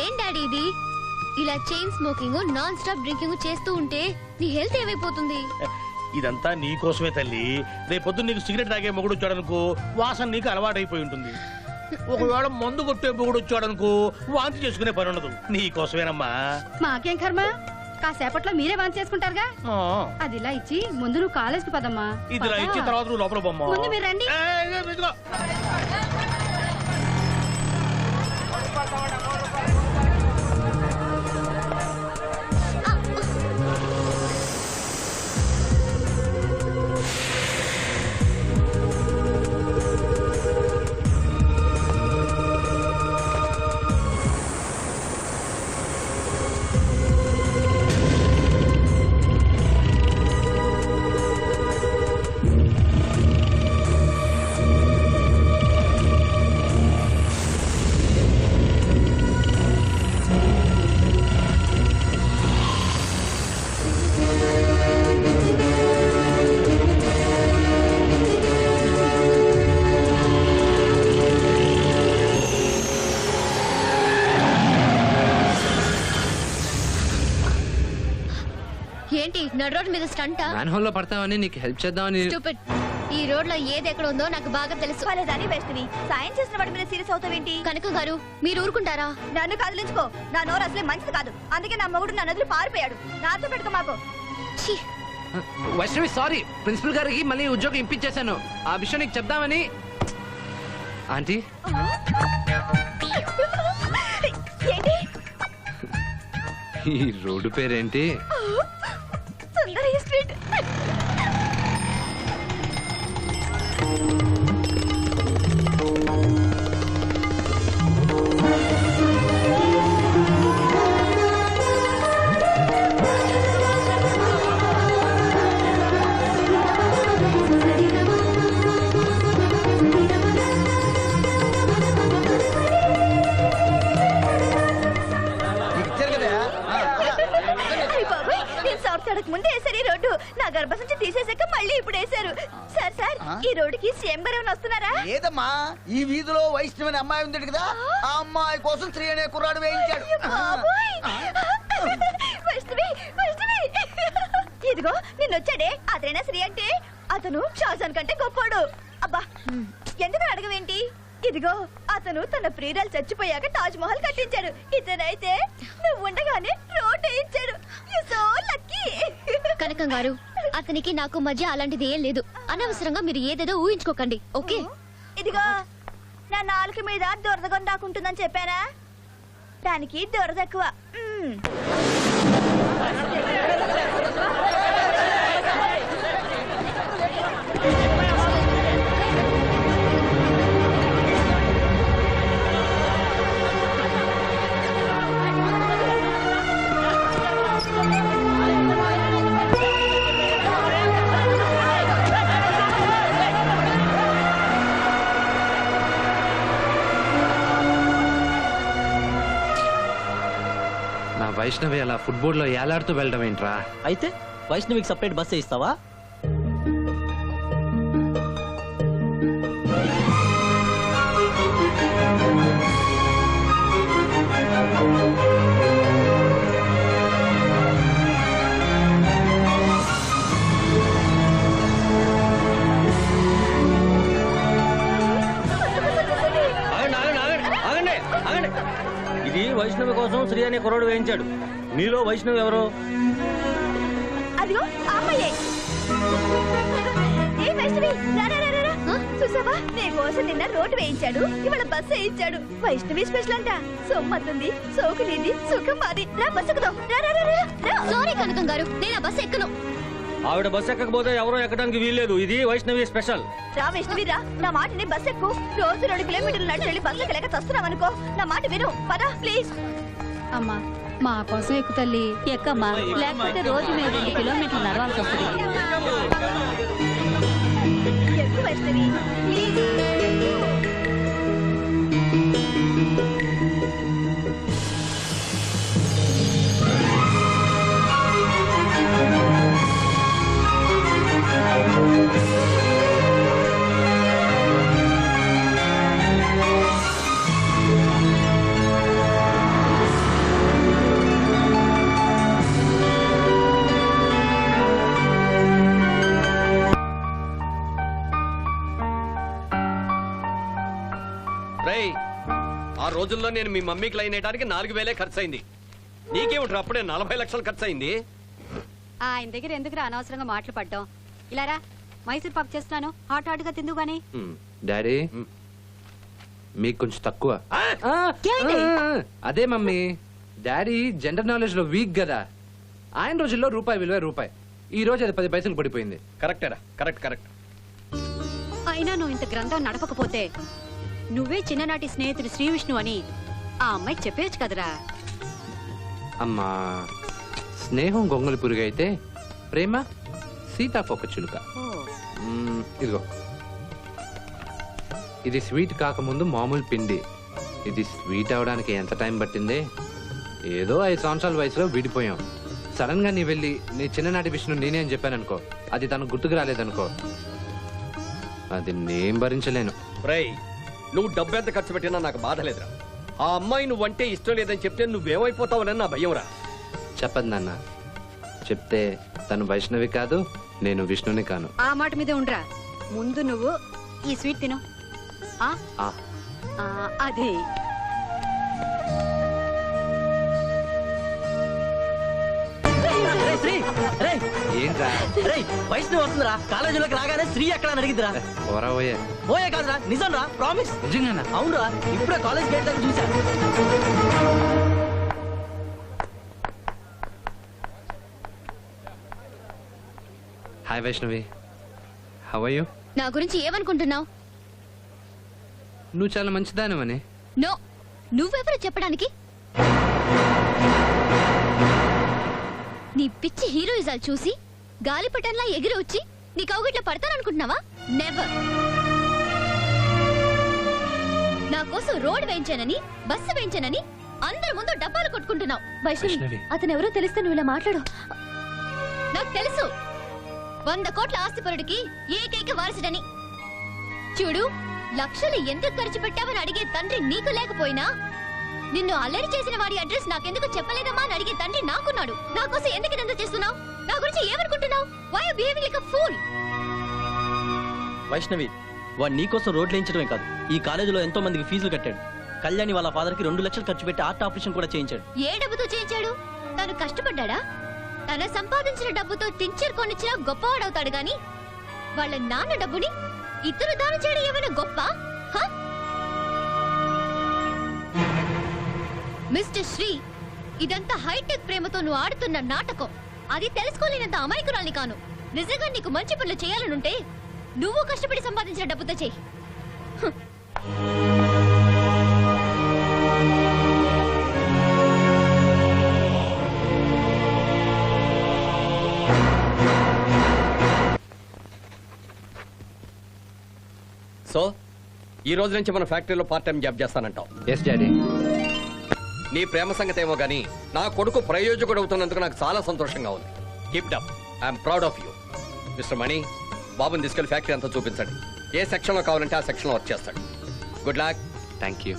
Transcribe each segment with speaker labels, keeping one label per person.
Speaker 1: ఏం డాడీ ఇది? ఇలా chain smoking non stop drinking చేస్తూ ఉంటే నీ హెల్త్ ఏమైపోతుంది?
Speaker 2: ఇదంతా నీ కోసమే తల్లి. రేపొద్దు నీకు సిగరెట్ తాగే మొగుడు వచ్చాడనుకో వాసన నీకు అలవాటైపోయి ఉంటుంది. ఒకవేళ మందు కొట్టే మొగుడు వచ్చాడనుకో వాంతి చేసుకునే పని ఉండదు. నీ కోసమేనమ్మా.
Speaker 3: మాకేం కర్మ? కాసేపట్లో మీరే వాన్ చేసుకుంటారుగా? అది ఇలా ఇచ్చి ముందు నువ్వు కాలేజ్కి పదమ్మా.
Speaker 2: ఇది. ఇచ్చిన తర్వాత నువ్వు లోపల బొమ్మ.
Speaker 3: ముందు మీరు రండి.
Speaker 1: ఏంటి నడు రోడ్డు మీద స్టంటా?
Speaker 4: మ్యాన్ హోల్లో పడతామని నీకు హెల్ప్ చేద్దామని
Speaker 1: స్టూపిడ్. ఈ రోడ్లో ఏది ఎక్కడ ఉందో నాకు బాగా తెలుసు.
Speaker 5: వాళ్ళదాని బెస్ట్వి సాయం చేసిన వాడి మీద సీరియస్ అవుతావేంటి?
Speaker 1: కనక గారు మీరు ఊరుకుంటారా?
Speaker 5: నన్ను కదిలించుకో. నా నోరు అసలే మంచిది కాదు. అందుకే నా మొగుడు నా నదులు పారిపోయాడు. నాతో పెట్టుకో మాకు.
Speaker 1: ఛీ,
Speaker 4: వైష్ణవి సారీ. ప్రిన్సిపల్ గారికి మళ్ళీ ఉద్యోగం ఇప్పించేశాను. ఆ విషయం నీకు చెప్దామని. ఆంటీ?
Speaker 5: ఏంటి?
Speaker 4: ఈ రోడ్డు పేరేంటి?
Speaker 5: Bye. నేను సౌత్ సడక్ ముందే ఈ రోడ్డు. నా గర్భసంచి తీసేసాక మళ్ళీ ఇప్పుడు వేశారు. సార్ సార్ ఈ రోడ్డుకి సీఎం గారు వస్తున్నారా?
Speaker 6: లేదమ్మా. ఈ వీధిలో వైష్ణవి అనే అమ్మాయి ఉంది కదా ఆ? అమ్మాయి కోసం శ్రీ అనే కుర్రాడు వేయించాడు.
Speaker 5: వైష్ణవి వైష్ణవి! ఇదిగో నిన్న వచ్చాడే. అతనేనా శ్రీ అంటే అతను షాజాన్ కంటే గొప్పోడు. అబ్బా ఎందుకు అడగవేంటి? ఇదిగో అతను తన ప్రియురాలు చచ్చిపోయాక తాజ్ మహల్ కట్టించాడు. ఇతనైతే నువ్వు ఉండగానే రోడ్ సో లక్కీ
Speaker 1: కనకం గారు అతనికి నాకు మధ్య అలాంటిది ఏం లేదు. అనవసరంగా మీరు ఏదేదో ఊహించుకోకండి ఓకే?
Speaker 5: ఇదిగో నా నాలుక మీద దురదగొంద దాకుంటుందని చెప్పానా? దానికి దురద
Speaker 4: వైష్ణవి అలా ఫుట్బాల్లో ఏలాడుతూ వెళ్ళడం ఏంట్రా?
Speaker 7: అయితే వైష్ణవికి సపరేట్ బస్సే ఇస్తావా? శ్రీ అనే కుర్రాడు వేయించాడు. మీలో వైష్ణవి ఎవరు?
Speaker 5: అదిగో ఆ అమ్మాయే ఏ వైష్ణవి రా, రా, రా, రా, రా. ఆ, చూసావా? నీ కోసం నిన్న రోడ్డు వేయించాడు ఇవాళ బస్సు వేయించాడు. వైష్ణవి స్పెషల్ అంట. సొమ్మతుంది సోకునిది సుఖం మాది. రా బస్సు ఎక్కుదాం. రా రా రా, రా, రా.
Speaker 1: సారీ కనకం గారు. నేను ఆ బస్సు ఎక్కను.
Speaker 7: ఆవిడ బస్సు ఎక్కకపోతే ఎవరో ఎక్కడానికి వీల్లేదు. ఇది వైష్ణవి స్పెషల్.
Speaker 5: రా వైష్ణవి రా. నా మాటని బస్ ఎక్కు. రోజు రెండు కిలోమీటర్లు నడిచి వెళ్ళి బస్సు ఎక్కలేక చస్తున్నాం అనుకో నా మాట విను. పదా ప్లీజ్.
Speaker 3: అమ్మా మా కోసం ఎక్కు తల్లి ఎక్కమ్మా లేకపోతే రోజు మేము రెండు కిలోమీటర్లు నడవాల్సి వస్తుంది
Speaker 5: ఎక్కువ
Speaker 8: రోజుల్లో నేను మీ మమ్మీకి లైన్ వేయడానికి నాలుగు వేలే ఖర్చు అయింది నీకేమిట్రా అప్పుడే నలభై లక్షలు ఖర్చు అయింది
Speaker 3: ఆయన దగ్గర ఎందుకు అనవసరంగా మాటలు పడ్డాం ఇలారా మైసూర్ పాక్ చేస్తున్నాను హాట్ హాట్గా తిందు గాని.
Speaker 4: డాడీ
Speaker 8: మ్.
Speaker 4: మీకు కొంచెం తక్కువ. అదే మమ్మీ డాడీ జనరల్ నాలెడ్జ్లో వీక్ కదా. ఆయన రోజుల్లో రూపాయి విలువ రూపాయి. ఈ రోజు అది పది పైసలు పడిపోయింది.
Speaker 8: కరెక్టేరా కరెక్ట్ కరెక్ట్.
Speaker 3: అయినా నువ్వు ఇంత గ్రంథం నడపకపోతే నువ్వే చిన్ననాటి స్నేహితుడు శ్రీ విష్ణు అని ఆ అమ్మాయికి చెప్పేయచ్చు కదరా.
Speaker 4: అమ్మా స్నేహం గొంగలి పురుగు అయితే ప్రేమ సీతాకొక చిలుక. మ్మ్, ఇదిగో. ఇది స్వీట్ కాకముందు మామూలు పిండి. ఇది స్వీట్ అవడానికి ఎంత టైం పట్టింది? ఏదో ఐదు సంవత్సరాల వయసులో విడిపోయాం. సడన్గా నీ వెళ్ళి నీ చిన్ననాటి విషయం నేనే అని చెప్పాను అనుకో అది తనకు గుర్తుకు రాలేదనుకో. అది నేను భరించలేను.
Speaker 8: రై నువ్వు డబ్బు ఎంత ఖర్చు పెట్టినా నాకు బాధ లేదురా. ఆ అమ్మాయి నువ్వంటే ఇష్టం లేదని చెప్తే నువ్వేమైపోతావని నా భయం రా
Speaker 4: చెప్పదు నాన్న. చెప్తే తను వైష్ణవి కాదు నేను విష్ణుని కాను.
Speaker 3: ఆ మాట మీద ఉండరా. ముందు నువ్వు ఈ స్వీట్ తిను. ఆ?
Speaker 4: ఆ,
Speaker 3: ఆ, అదే.
Speaker 4: ఏంట్రా?
Speaker 7: వైష్ణవి వస్తుందిరా. కాలేజీలోకి రాగానే శ్రీ ఎక్కడ అని అడిగిద్దిరా.
Speaker 4: పోరా పోయే
Speaker 7: పోయే కాదురా నిజం రా ప్రామిస్
Speaker 4: నిజంగానా?
Speaker 7: అవునురా ఇప్పుడే కాలేజ్ గేట్ దగ్గర చూసా.
Speaker 4: హాయ్ వైష్ణవి హవ్ యూ
Speaker 1: నా గురించి ఏమనుకుంటున్నావు?
Speaker 4: నువ్వు చాలా మంచిదానివని.
Speaker 1: నో నువ్వెవరు చెప్పడానికి నీ పిచ్చి హీరోయిజాలు చూసి గాలిపటంలా ఎగిరి వచ్చి నీ కౌగిట్లో పడతాననుకుంటున్నావా నెవర్ నా కోసం రోడ్ వేయించానని బస్సు వేయించానని అందరి ముందు డబ్బాలు కొట్టుకుంటున్నావు. వైష్ణవి. అతను ఎవరో తెలిస్తే నువ్వు ఇలా మాట్లాడు. నాకు తెలుసు. వంద కోట్ల ఆస్తిపరుడికి ఏకైక వారసుడని. చూడు లక్షలు ఎందుకు ఖర్చు పెట్టావని అడిగే తండ్రి నీకు లేకపోయినా నిన్ను అల్లరి చేసిన వాడి అడ్రస్ నాకెందుకు చెప్పలేదమ్మా అని అడిగే తండ్రి నాకున్నాడు. నా కోసం ఎందుకు నింద చేస్తున్నావు? నా గురించి ఏమనుకుంటున్నావు? Why behaving like fool
Speaker 7: Vaishnavi వాడు నీకోసం రోడ్లు వేయించడమే కాదు. ఈ కాలేజీలో ఎంతో మందికి ఫీజులు కట్టాడు. కళ్యాణి వాళ్ళ ఫాదర్కి రెండు లక్షలు ఖర్చు పెట్టి ఆర్ట్ ఆపరేషన్ కూడా చేయించాడు.
Speaker 1: ఏ డబ్బుతో చేయించాడు? తను కష్టపడ్డా తన సంపాదించిన డబ్బుతో టించర్ కొనిచ్చినా గొప్పవాడవుతాడు గాని వాళ్ళ నాన్న డబ్బుని ఇతరు దానం చేయడం ఏమైనా గొప్ప? మిస్టర్ శ్రీ ఇదంతా హైటెక్ ప్రేమతో నువ్వు ఆడుతున్న నాటకం. అది తెలుసుకోలేనంత అమాయకురాల్ని కాను. నిజంగా నీకు మంచి పనులు చేయాలనుంటే నువ్వు కష్టపడి సంపాదించిన డబ్బుతో చెయ్యి
Speaker 8: సో ఈ రోజు నుంచి మన ఫ్యాక్టరీలో పార్ట్ టైం జాబ్ చేస్తానంటావు.
Speaker 4: ఎస్ డాడీ
Speaker 8: నీ ప్రేమ సంగతేమో ఏమో గానీ నా కొడుకు ప్రయోజకుడు అవుతున్నందుకు నాకు చాలా సంతోషంగా ఉంది. Keep up I'm proud of you mister Mani బాబుని తీసుకెళ్ళి ఫ్యాక్టరీ అంతా చూపించండి. ఏ సెక్షన్లో కావాలంటే ఆ సెక్షన్లో వర్క్ చేస్తాడు. Good luck
Speaker 4: thank you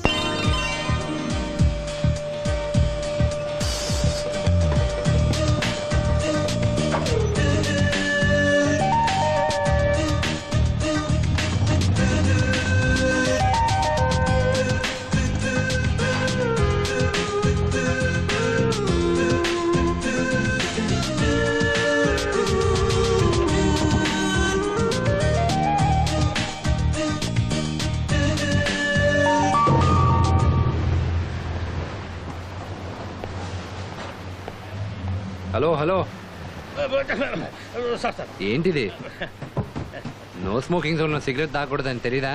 Speaker 4: hello hello.
Speaker 2: Sir sir
Speaker 4: ఏంటిది? నో స్మోకింగ్ జోన్లో సిగరెట్ తాగకూడదని తెలీదా?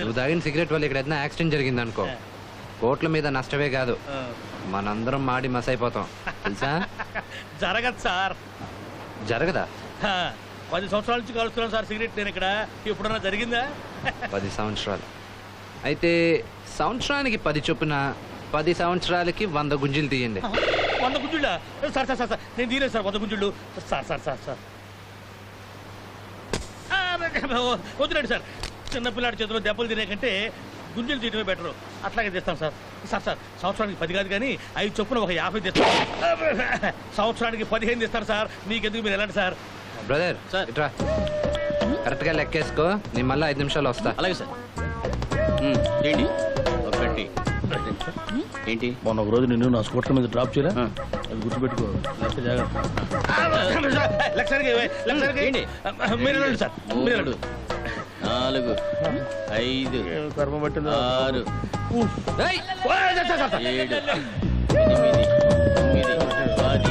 Speaker 4: నువ్వు తాగిన సిగరెట్ వల్ల ఇక్కడ ఏదైనా యాక్సిడెంట్ జరిగింది అనుకో కోట్ల మీద నష్టమే కాదు. మనందరం మాడి మస్ అయిపోతాం తెలుసా?
Speaker 2: జరగదు సార్.
Speaker 4: జరగదా?
Speaker 2: పది సంవత్సరాల నుంచి కలుస్తున్నాను సార్ సిగరెట్ నేను ఇక్కడ. ఎప్పుడన్నా జరిగిందా?
Speaker 4: పది సంవత్సరాలు. అయితే సంవత్సరానికి పది చొప్పున పది సంవత్సరాలకి వంద గుంజీలు తీయండి.
Speaker 2: వంద గుంజుళ్ళ? సార్ సార్ సార్ సార్ నేను తీరేది సార్ వంద గుంజుళ్ళు. Sir sir sir sir. వద్దులేండి సార్. చిన్నపిల్లాడి చేతిలో దెబ్బలు తినే కంటే గుంజలు తీయడమే బెటరు. అట్లాగే తెస్తాం సార్. సార్ సార్ సంవత్సరానికి పది కాదు కానీ ఐదు చొప్పున ఒక యాభై తెస్తాం. సంవత్సరానికి పదిహేను తెస్తారు సార్. మీకెందుకు మీరు ఎలాంటి సార్?
Speaker 4: Brother
Speaker 7: sir.
Speaker 4: ఇట్రా. కరెక్ట్గా లెక్కేసుకో. నేను మళ్ళీ ఐదు నిమిషాలు వస్తా.
Speaker 7: అలాగే సార్. ఏంటి? ఓకే
Speaker 9: ఏంటి?
Speaker 2: మొన్న ఒక రోజు నిన్ను నా స్కూటర్ మీద డ్రాప్ చేయరా? అది గుర్తుపెట్టుకో. లేకపోతే జాగ్రత్త.
Speaker 9: మూడు నాలుగు ఐదు
Speaker 2: కర్మ పట్టిందో
Speaker 9: ఆరు. ఏడు ఎనిమిది తొమ్మిది పది